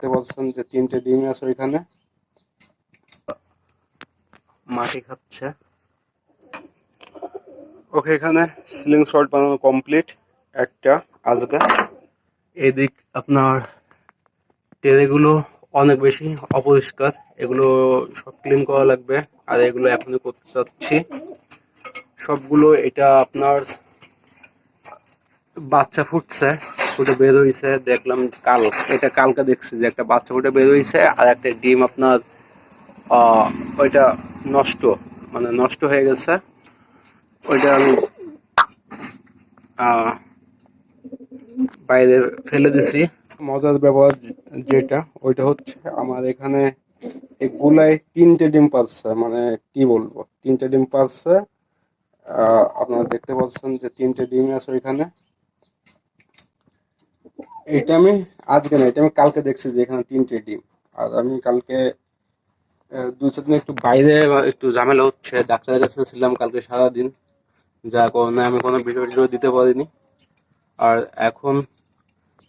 দেখতে পাচ্ছেন যে তিনটে ডিম আছে ওইখানে। মাটি খাচ্ছে। ওকে, এখানে সিলিং শর্ট বানানো কমপ্লিট একটা আজকে। এদিক আপনার টেরেগুলো অনেক বেশি অপরিষ্কার, এগুলো সব ক্লিন করা লাগবে, আর এগুলো এখনই করতে চাচ্ছি। সবগুলো এটা আপনার বাচ্চা ফুটছে। ফুটে বের হয়েছে দেখলাম কাল, এটা কালকে দেখছি যে একটা বাচ্চা ফুটে বের হয়েছে আর একটা ডিম আপনার ওইটা নষ্ট মানে নষ্ট হয়ে গেছে। ওইটা আমি বাইরে ফেলে দিছি। মজার ব্যবহার যেটা, ওইটা হচ্ছে আমার এখানে এই গুলায় তিনটে ডিম পাচ্ছে মানে কি বলব? তিনটে ডিম পাচ্ছে আপনারা দেখতে পাচ্ছেন যে তিনটে ডিম আছে ওইখানে। এটা আমি আজকে না, এটা আমি কালকে দেখছি যে এখানে তিনটে ডিম। আর আমি কালকে দু চার দিন একটু বাইরে, একটু ঝামেলা হচ্ছে, ডাক্তারের কাছে ছিলাম কালকে সারাদিন। যার কারণে আমি কোনো ভিডিও টিডিও দিতে পারিনি। আর এখন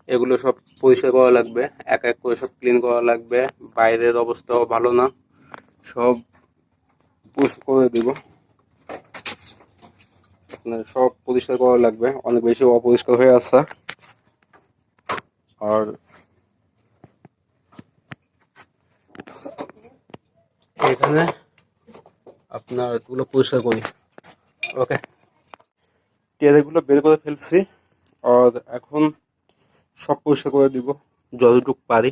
এগুলো সব পরিষ্কার করা লাগবে, এক এক করে সব ক্লিন করা লাগবে, বাইরের অবস্থাও ভালো না। সব পরিষ্কার করে দিব। সব পরিষ্কার করা লাগবে, অনেক বেশি অপরিষ্কার হয়ে আছে। আর এখানে আপনার এগুলো পরিষ্কার করি। ওকে। টেরেগুলো বের করে ফেলছি আর এখন সব পরিষ্কার করে দিব যতটুকু পারি।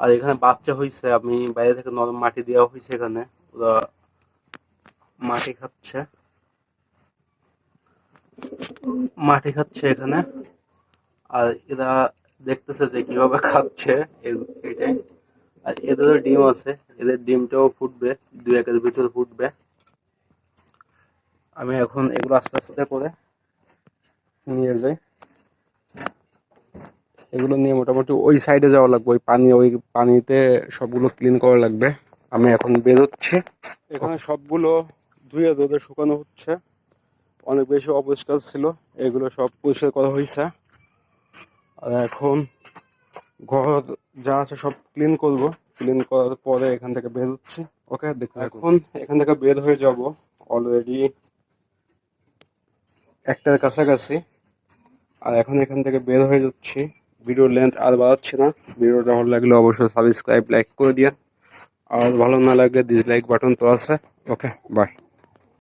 আর এখানে বাচ্চা হয়েছে আমি বাইরে থেকে নরম মাটি দেওয়া হয়েছে এখানে, ওরা মাটি খাচ্ছে। মাটি খাচ্ছে এখানে। আর এরা দেখতেছে যে কীভাবে খাচ্ছে এটাই আর এদেরও ডিম আছে, এদের ডিমটাও ফুটবে দু একের ভিতরে ফুটবে। আমি এখন এগুলো আস্তে আস্তে করে নিয়ে যাই। এগুলো নিয়ে মোটামুটি ওই সাইডে যাওয়া লাগবে, ওই পানি, ওই পানিতে সবগুলো ক্লিন করা লাগবে। আমি এখন বেরোচ্ছি। এখানে সবগুলো ধুয়ে রোদে শুকানো হচ্ছে। অনেক বেশি অপরিষ্কার ছিল, এগুলো সব পরিষ্কার করা হয়েছে। আর এখন ঘর যা আছে সব ক্লিন করব। ক্লিন করার পরে এখান থেকে বের হচ্ছি। ওকে দেখতে এখন এখান থেকে বের হয়ে যাব অলরেডি একটার কাছাকাছি। আর এখন এখান থেকে বের হয়ে যাচ্ছি। ভিডিও লেন্থ আর বাড়াচ্ছি না। ভিডিওটা ভালো লাগলে অবশ্যই সাবস্ক্রাইব লাইক করে দিন আর ভালো না লাগলে ডিসলাইক বাটন তো আছে। Okay bye